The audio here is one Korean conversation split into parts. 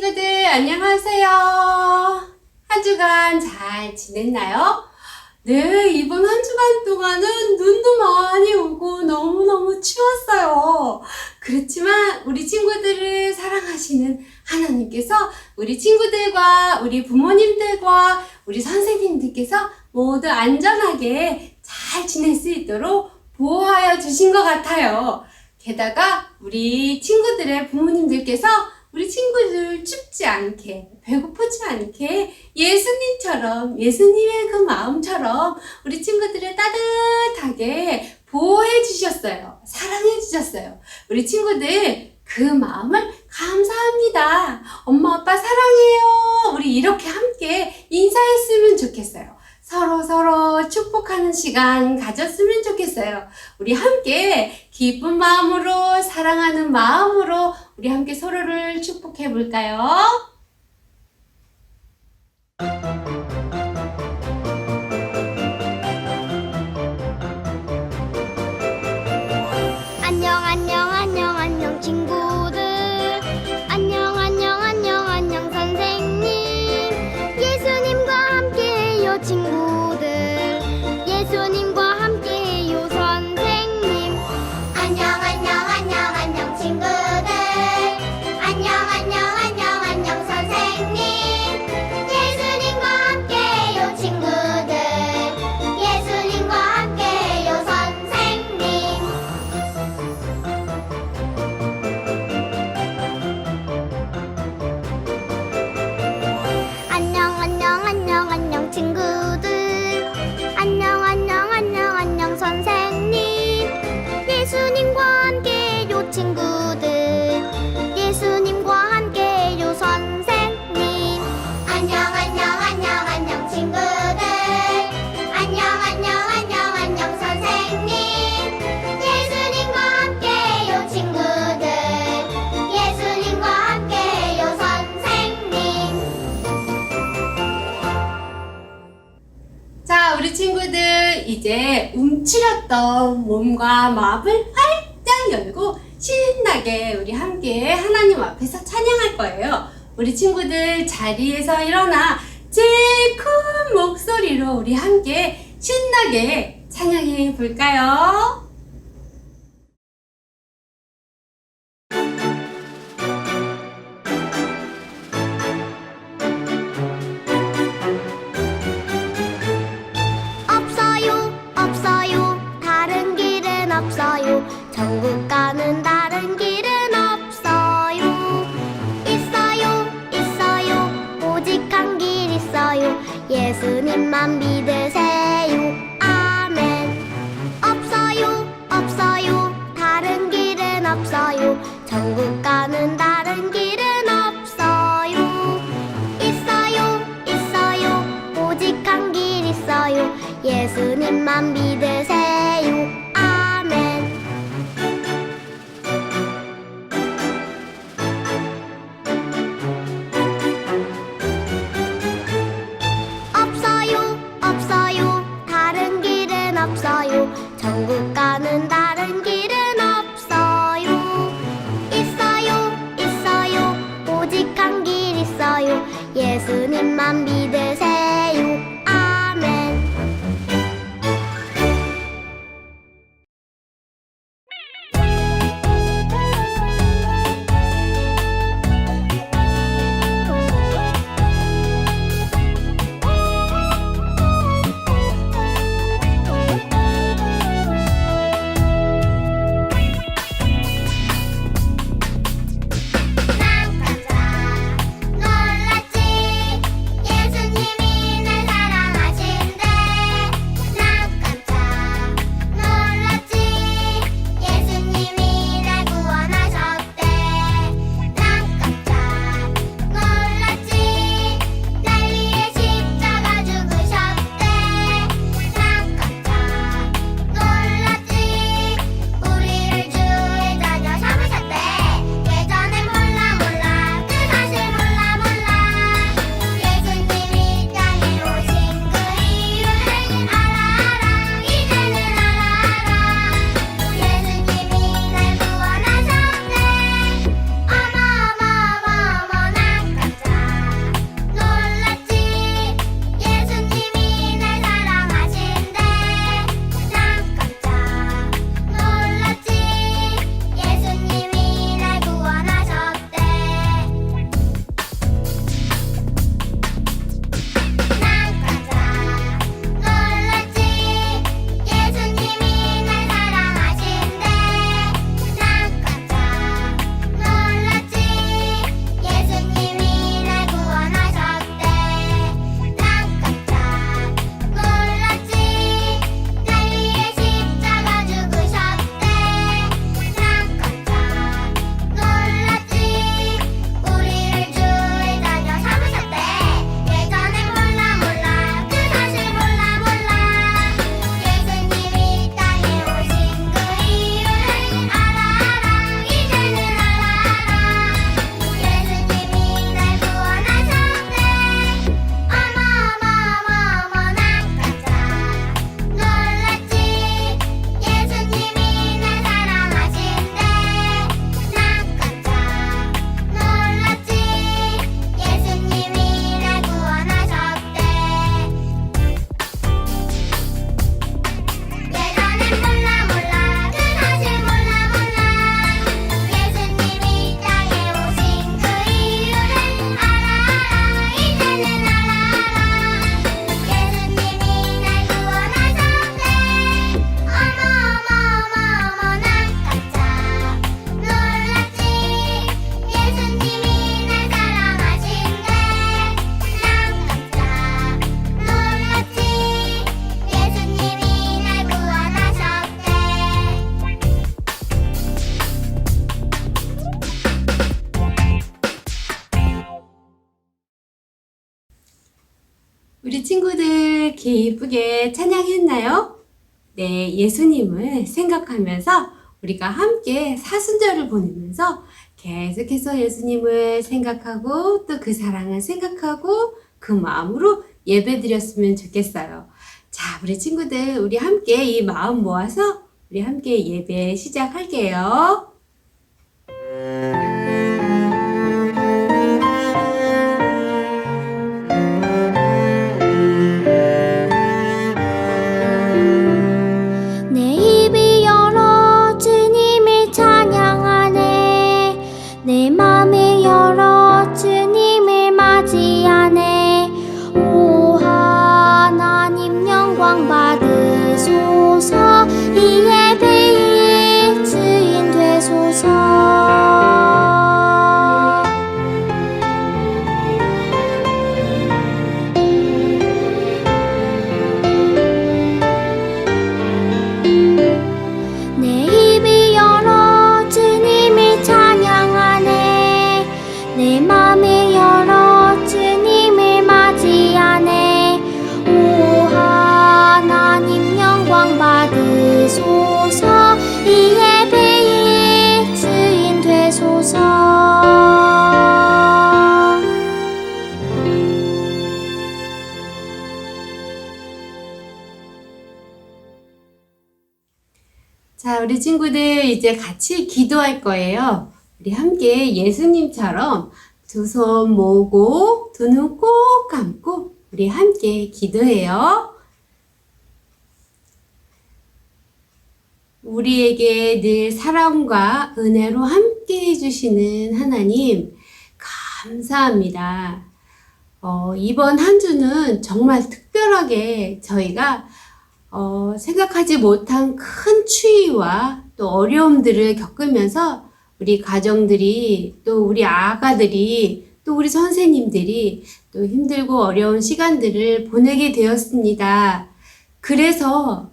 친구들 안녕하세요. 한 주간 잘 지냈나요? 네, 이번 한 주간 동안은 눈도 많이 오고 너무너무 추웠어요. 그렇지만 우리 친구들을 사랑하시는 하나님께서 우리 친구들과 우리 부모님들과 우리 선생님들께서 모두 안전하게 잘 지낼 수 있도록 보호하여 주신 것 같아요. 게다가 우리 친구들의 부모님들께서 우리 친구 들 춥지 않게, 배고프지 않게 예수님처럼, 예수님의 그 마음처럼 우리 친구들을 따뜻하게 보호해 주셨어요. 사랑해 주셨어요. 우리 친구들 그 마음을 감사합니다. 엄마, 아빠 사랑해요. 우리 이렇게 함께 인사했으면 좋겠어요. 서로 서로 축복하는 시간 가졌으면 좋겠어요. 우리 함께 기쁜 마음으로 사랑하는 마음으로 우리 함께 서로를 축복해 볼까요? 이제 움츠렸던 몸과 마음을 활짝 열고 신나게 우리 함께 하나님 앞에서 찬양할 거예요. 우리 친구들 자리에서 일어나 제일 큰 목소리로 우리 함께 신나게 찬양해 볼까요? 예수님만 믿으 친구들 기쁘게 찬양했나요? 네, 예수님을 생각하면서 우리가 함께 사순절을 보내면서 계속해서 예수님을 생각하고 또 그 사랑을 생각하고 그 마음으로 예배 드렸으면 좋겠어요. 자, 우리 친구들, 우리 함께 이 마음 모아서 우리 함께 예배 시작할게요. 친구들 이제 같이 기도할 거예요. 우리 함께 예수님처럼 두 손 모으고 두 눈 꼭 감고 우리 함께 기도해요. 우리에게 늘 사랑과 은혜로 함께 해주시는 하나님, 감사합니다. 어, 이번 한 주는 정말 특별하게 저희가 어, 생각하지 못한 큰 추위와 또 어려움들을 겪으면서 우리 가정들이 또 우리 아가들이 또 우리 선생님들이 또 힘들고 어려운 시간들을 보내게 되었습니다. 그래서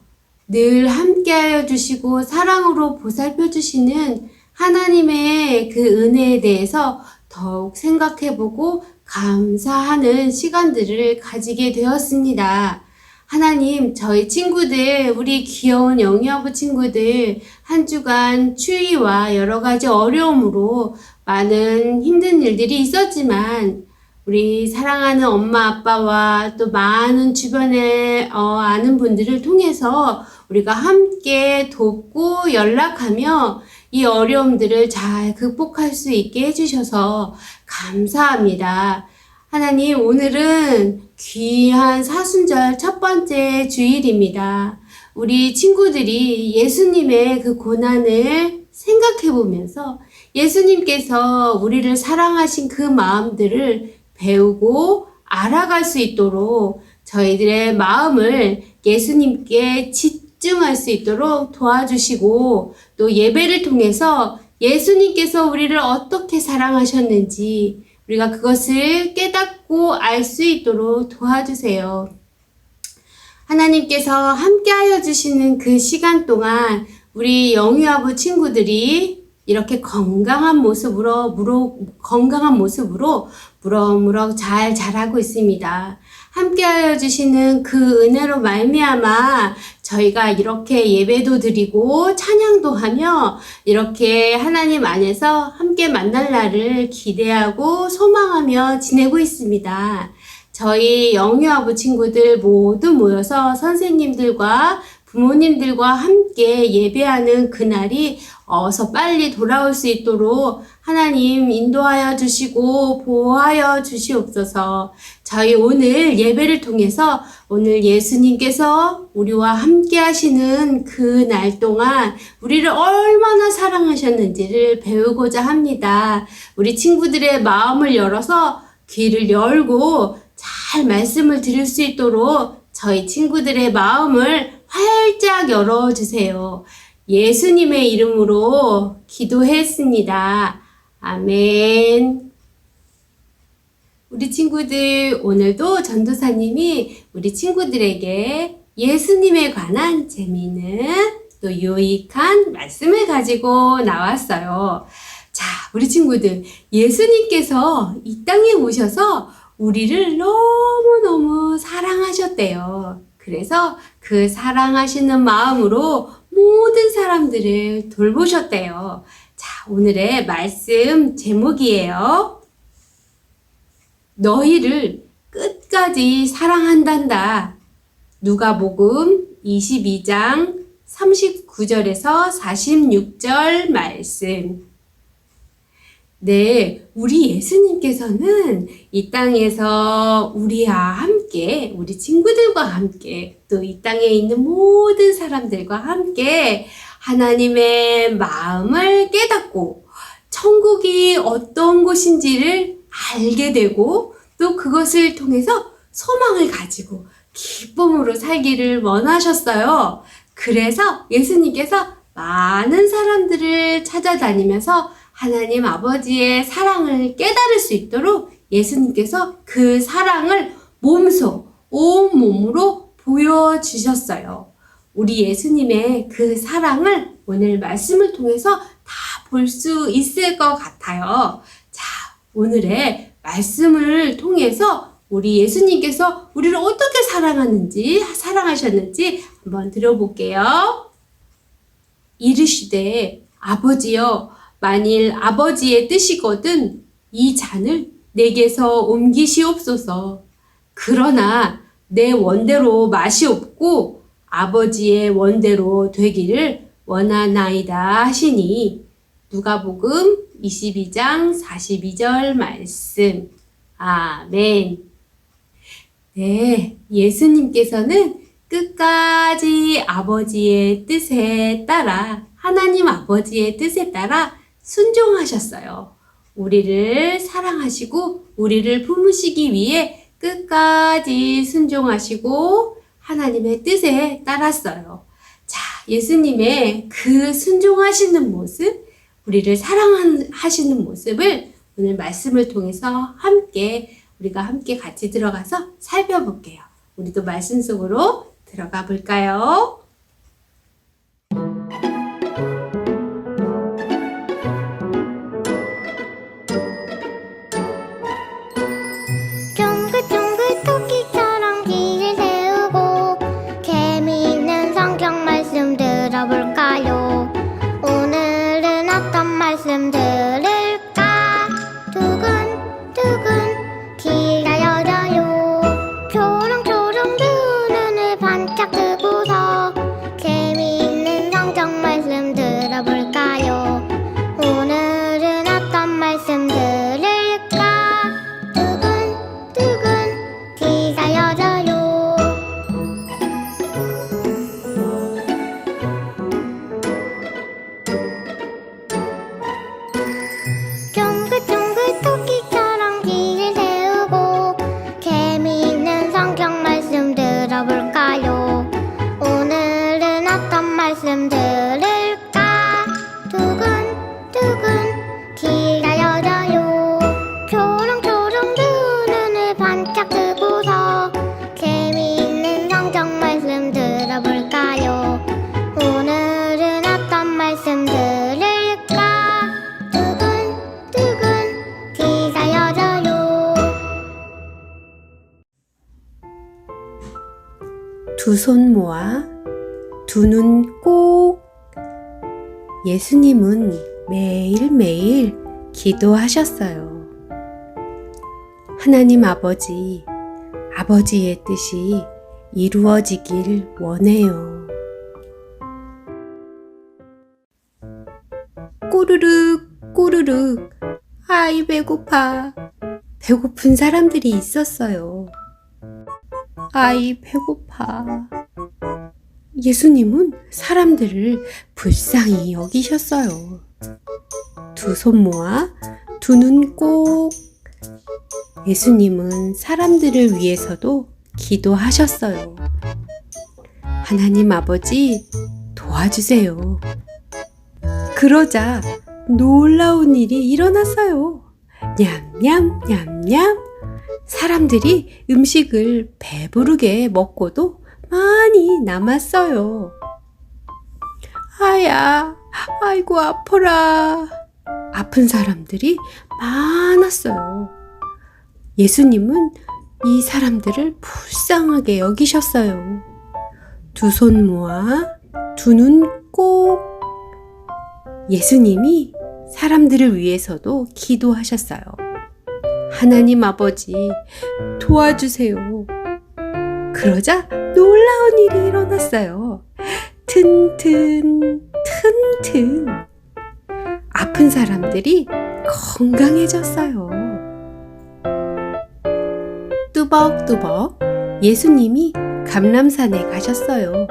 늘 함께하여 주시고 사랑으로 보살펴 주시는 하나님의 그 은혜에 대해서 더욱 생각해보고 감사하는 시간들을 가지게 되었습니다. 하나님, 저희 친구들, 우리 귀여운 영유아부 친구들, 한 주간 추위와 여러 가지 어려움으로 많은 힘든 일들이 있었지만, 우리 사랑하는 엄마, 아빠와 또 많은 주변에 어, 아는 분들을 통해서 우리가 함께 돕고 연락하며 이 어려움들을 잘 극복할 수 있게 해주셔서 감사합니다. 하나님, 오늘은 귀한 사순절 첫 번째 주일입니다. 우리 친구들이 예수님의 그 고난을 생각해 보면서 예수님께서 우리를 사랑하신 그 마음들을 배우고 알아갈 수 있도록 저희들의 마음을 예수님께 집중할 수 있도록 도와주시고 또 예배를 통해서 예수님께서 우리를 어떻게 사랑하셨는지 우리가 그것을 깨닫고 알 수 있도록 도와주세요. 하나님께서 함께하여 주시는 그 시간 동안 우리 영유아부 친구들이 이렇게 건강한 모습으로 무로, 건강한 모습으로 무럭무럭 잘 자라고 있습니다. 함께하여 주시는 그 은혜로 말미암아 저희가 이렇게 예배도 드리고 찬양도 하며 이렇게 하나님 안에서 함께 만날 날을 기대하고 소망하며 지내고 있습니다. 저희 영유 아부 친구들 모두 모여서 선생님들과 부모님들과 함께 예배하는 그날이 어서 빨리 돌아올 수 있도록 하나님 인도하여 주시고 보호하여 주시옵소서. 저희 오늘 예배를 통해서 오늘 예수님께서 우리와 함께 하시는 그 날 동안 우리를 얼마나 사랑하셨는지를 배우고자 합니다. 우리 친구들의 마음을 열어서 귀를 열고 잘 말씀을 드릴 수 있도록 저희 친구들의 마음을 활짝 열어주세요. 예수님의 이름으로 기도했습니다. 아멘. 우리 친구들, 오늘도 전도사님이 우리 친구들에게 예수님에 관한 재미있는 또 유익한 말씀을 가지고 나왔어요. 자, 우리 친구들, 예수님께서 이 땅에 오셔서 우리를 너무너무 사랑하셨대요. 그래서 그 사랑하시는 마음으로 모든 사람들을 돌보셨대요. 자, 오늘의 말씀 제목이에요. 너희를 끝까지 사랑한단다. 누가복음 22장 39절에서 46절 말씀. 네, 우리 예수님께서는 이 땅에서 우리와 함께, 우리 친구들과 함께, 또 이 땅에 있는 모든 사람들과 함께 하나님의 마음을 깨닫고 천국이 어떤 곳인지를 알게 되고 또 그것을 통해서 소망을 가지고 기쁨으로 살기를 원하셨어요. 그래서 예수님께서 많은 사람들을 찾아다니면서 하나님 아버지의 사랑을 깨달을 수 있도록 예수님께서 그 사랑을 몸소, 온 몸으로 보여주셨어요. 우리 예수님의 그 사랑을 오늘 말씀을 통해서 다 볼 수 있을 것 같아요. 자, 오늘의 말씀을 통해서 우리 예수님께서 우리를 어떻게 사랑하는지, 사랑하셨는지 한번 들어볼게요. 이르시되, 아버지여, 만일 아버지의 뜻이거든 이 잔을 내게서 옮기시옵소서. 그러나 내 원대로 마시옵고 아버지의 원대로 되기를 원하나이다 하시니 누가복음 22장 42절 말씀. 아멘. 네, 예수님께서는 끝까지 아버지의 뜻에 따라 하나님 아버지의 뜻에 따라 순종하셨어요. 우리를 사랑하시고 우리를 품으시기 위해 끝까지 순종하시고 하나님의 뜻에 따랐어요. 자, 예수님의 그 순종하시는 모습, 우리를 사랑하시는 모습을 오늘 말씀을 통해서 함께 우리가 함께 같이 들어가서 살펴볼게요. 우리도 말씀 속으로 들어가 볼까요? 두눈꼭 예수님은 매일매일 기도하셨어요. 하나님 아버지, 아버지의 뜻이 이루어지길 원해요. 꼬르륵, 꼬르륵, 아이 배고파. 배고픈 사람들이 있었어요. 아이 배고파. 예수님은 사람들을 불쌍히 여기셨어요. 두 손 모아 두 눈 꼭. 예수님은 사람들을 위해서도 기도하셨어요. 하나님 아버지 도와주세요. 그러자 놀라운 일이 일어났어요. 냠냠 냠냠 사람들이 음식을 배부르게 먹고도 많이 남았어요. 아야, 아이고 아파라. 아픈 사람들이 많았어요. 예수님은 이 사람들을 불쌍하게 여기셨어요. 두 손 모아 두 눈 꼭. 예수님이 사람들을 위해서도 기도하셨어요. 하나님 아버지, 도와주세요. 그러자 놀라운 일이 일어났어요. 튼튼, 튼튼. 아픈 사람들이 건강해졌어요. 뚜벅뚜벅 예수님이 감람산에 가셨어요.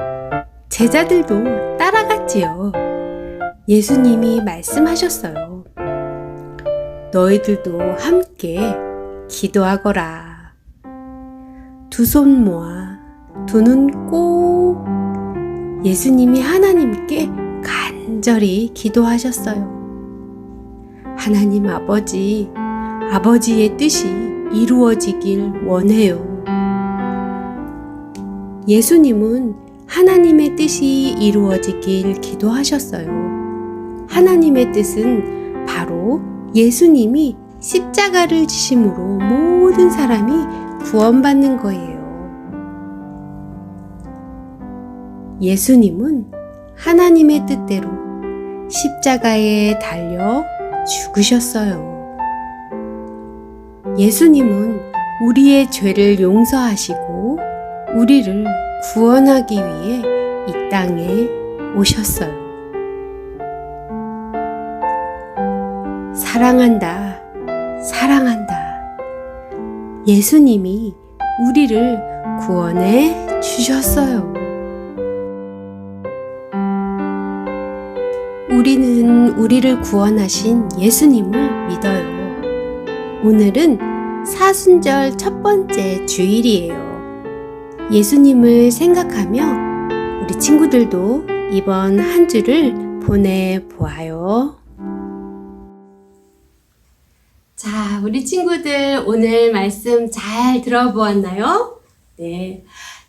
제자들도 따라갔지요. 예수님이 말씀하셨어요. 너희들도 함께 기도하거라. 두 손 모아, 두 눈 꼭. 예수님이 하나님께 간절히 기도하셨어요. 하나님 아버지, 아버지의 뜻이 이루어지길 원해요. 예수님은 하나님의 뜻이 이루어지길 기도하셨어요. 하나님의 뜻은 바로 예수님이 십자가를 지심으로 모든 사람이 구원받는 거예요. 예수님은 하나님의 뜻대로 십자가에 달려 죽으셨어요. 예수님은 우리의 죄를 용서하시고 우리를 구원하기 위해 이 땅에 오셨어요. 사랑한다, 사랑한다. 예수님이 우리를 구원해 주셨어요. 우리는 우리를 구원하신 예수님을 믿어요. 오늘은 사순절 첫 번째 주일이에요. 예수님을 생각하며 우리 친구들도 이번 한 주를 보내보아요. 자, 우리 친구들 오늘 말씀 잘 들어보았나요? 네.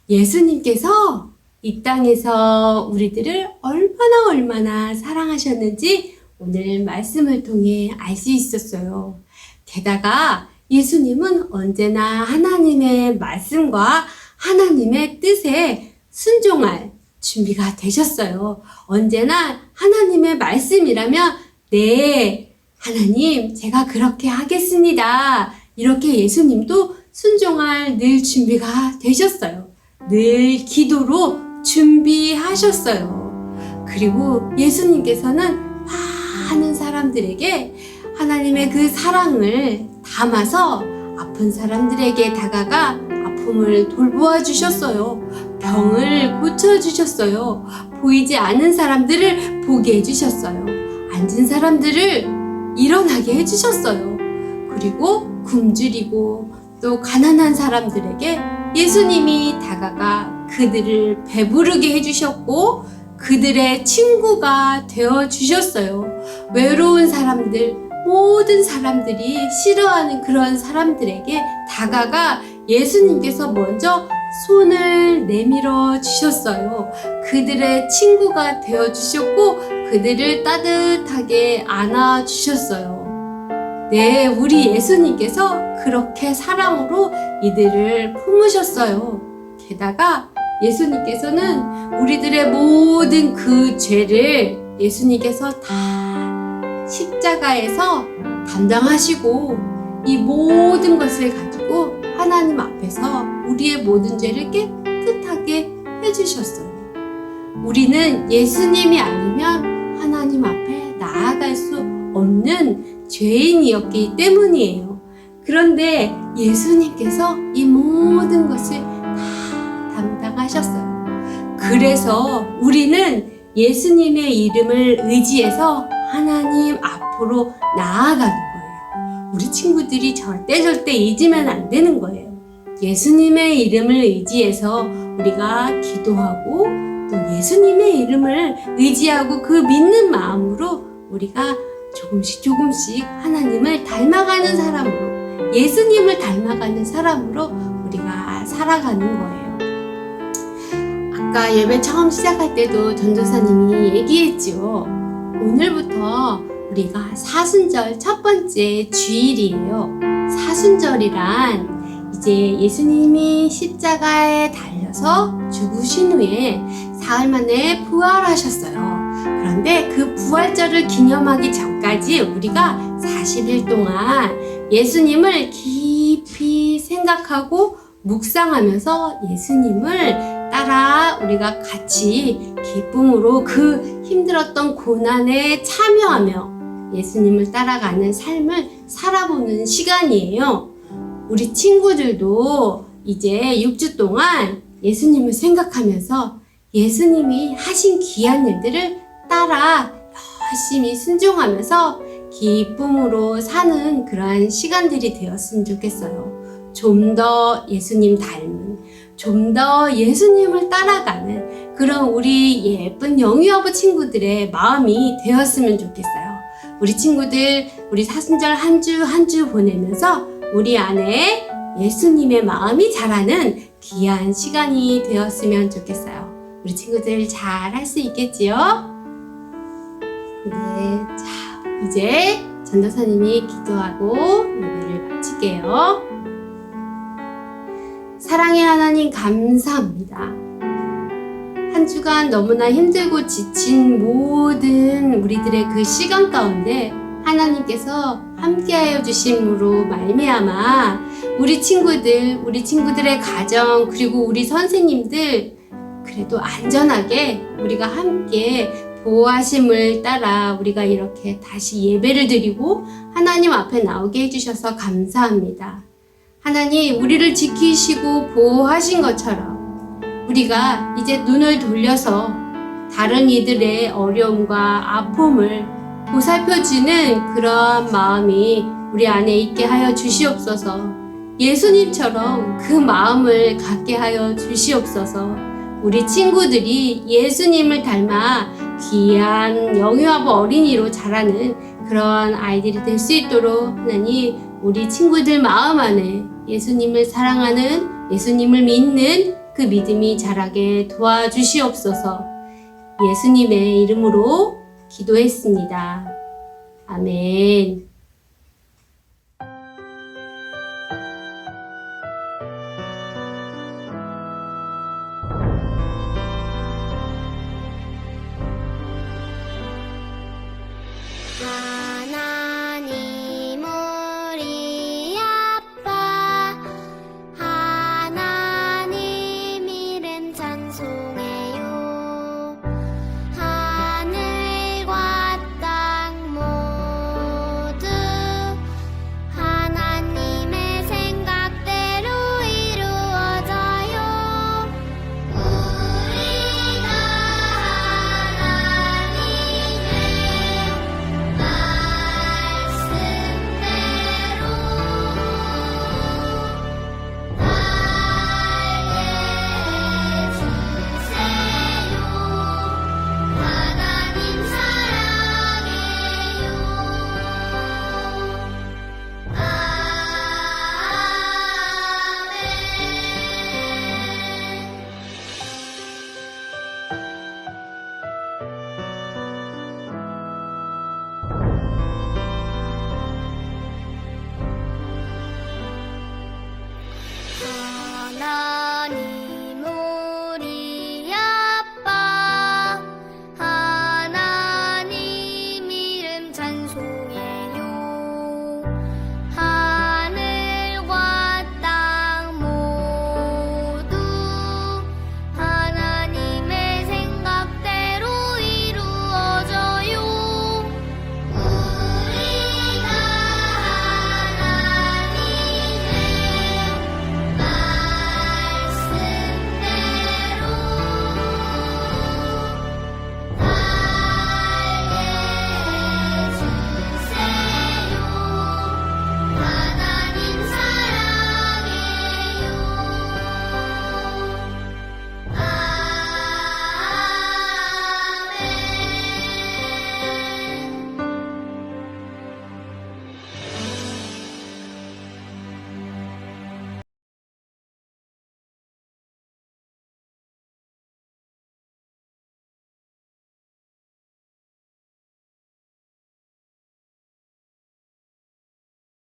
예수님께서 이 땅에서 우리들을 얼마나 얼마나 사랑하셨는지 오늘 말씀을 통해 알 수 있었어요. 게다가 예수님은 언제나 하나님의 말씀과 하나님의 뜻에 순종할 준비가 되셨어요. 언제나 하나님의 말씀이라면, 네, 하나님, 제가 그렇게 하겠습니다. 이렇게 예수님도 순종할 늘 준비가 되셨어요. 늘 기도로 준비하셨어요. 그리고 예수님께서는 많은 사람들에게 하나님의 그 사랑을 담아서 아픈 사람들에게 다가가 아픔을 돌보아 주셨어요. 병을 고쳐 주셨어요. 보이지 않는 사람들을 보게 해 주셨어요. 앉은 사람들을 일어나게 해 주셨어요. 그리고 굶주리고 또 가난한 사람들에게 예수님이 다가가 그들을 배부르게 해 주셨고 그들의 친구가 되어 주셨어요. 외로운 사람들, 모든 사람들이 싫어하는 그런 사람들에게 다가가 예수님께서 먼저 손을 내밀어 주셨어요. 그들의 친구가 되어 주셨고 그들을 따뜻하게 안아 주셨어요. 네, 우리 예수님께서 그렇게 사랑으로 이들을 품으셨어요. 게다가 예수님께서는 우리들의 모든 그 죄를 예수님께서 다 십자가에서 담당하시고 이 모든 것을 가지고 하나님 앞에서 우리의 모든 죄를 깨끗하게 해주셨어요. 우리는 예수님이 아니면 하나님 앞에 나아갈 수 없는 죄인이었기 때문이에요. 그런데 예수님께서 이 모든 것을. 그래서 우리는 예수님의 이름을 의지해서 하나님 앞으로 나아가는 거예요. 우리 친구들이 절대 절대 잊으면 안 되는 거예요. 예수님의 이름을 의지해서 우리가 기도하고 또 예수님의 이름을 의지하고 그 믿는 마음으로 우리가 조금씩 조금씩 하나님을 닮아가는 사람으로 예수님을 닮아가는 사람으로 우리가 살아가는 거예요. 아까 예배 처음 시작할 때도 전도사님이 얘기했죠. 오늘부터 우리가 사순절 첫 번째 주일이에요. 사순절이란 이제 예수님이 십자가에 달려서 죽으신 후에 사흘 만에 부활하셨어요. 그런데 그 부활절을 기념하기 전까지 우리가 40일 동안 예수님을 깊이 생각하고 묵상하면서 예수님을 따라 우리가 같이 기쁨으로 그 힘들었던 고난에 참여하며 예수님을 따라가는 삶을 살아보는 시간이에요. 우리 친구들도 이제 6주 동안 예수님을 생각하면서 예수님이 하신 귀한 일들을 따라 열심히 순종하면서 기쁨으로 사는 그러한 시간들이 되었으면 좋겠어요. 좀 더 예수님 닮은, 좀 더 예수님을 따라가는 그런 우리 예쁜 영유아부 친구들의 마음이 되었으면 좋겠어요. 우리 친구들, 우리 사순절 한 주 한 주 보내면서 우리 안에 예수님의 마음이 자라는 귀한 시간이 되었으면 좋겠어요. 우리 친구들 잘 할 수 있겠지요? 네, 자, 이제 전도사님이 기도하고 예배를 마칠게요. 사랑의 하나님 감사합니다. 한 주간 너무나 힘들고 지친 모든 우리들의 그 시간 가운데 하나님께서 함께하여 주심으로 말미암아 우리 친구들, 우리 친구들의 가정 그리고 우리 선생님들 그래도 안전하게 우리가 함께 보호하심을 따라 우리가 이렇게 다시 예배를 드리고 하나님 앞에 나오게 해주셔서 감사합니다. 하나님, 우리를 지키시고 보호하신 것처럼 우리가 이제 눈을 돌려서 다른 이들의 어려움과 아픔을 보살펴주는 그런 마음이 우리 안에 있게 하여 주시옵소서. 예수님처럼 그 마음을 갖게 하여 주시옵소서. 우리 친구들이 예수님을 닮아 귀한 영유아부 어린이로 자라는 그런 아이들이 될 수 있도록 하나님 우리 친구들 마음 안에 예수님을 사랑하는 예수님을 믿는 그 믿음이 자라게 도와주시옵소서 예수님의 이름으로 기도했습니다. 아멘.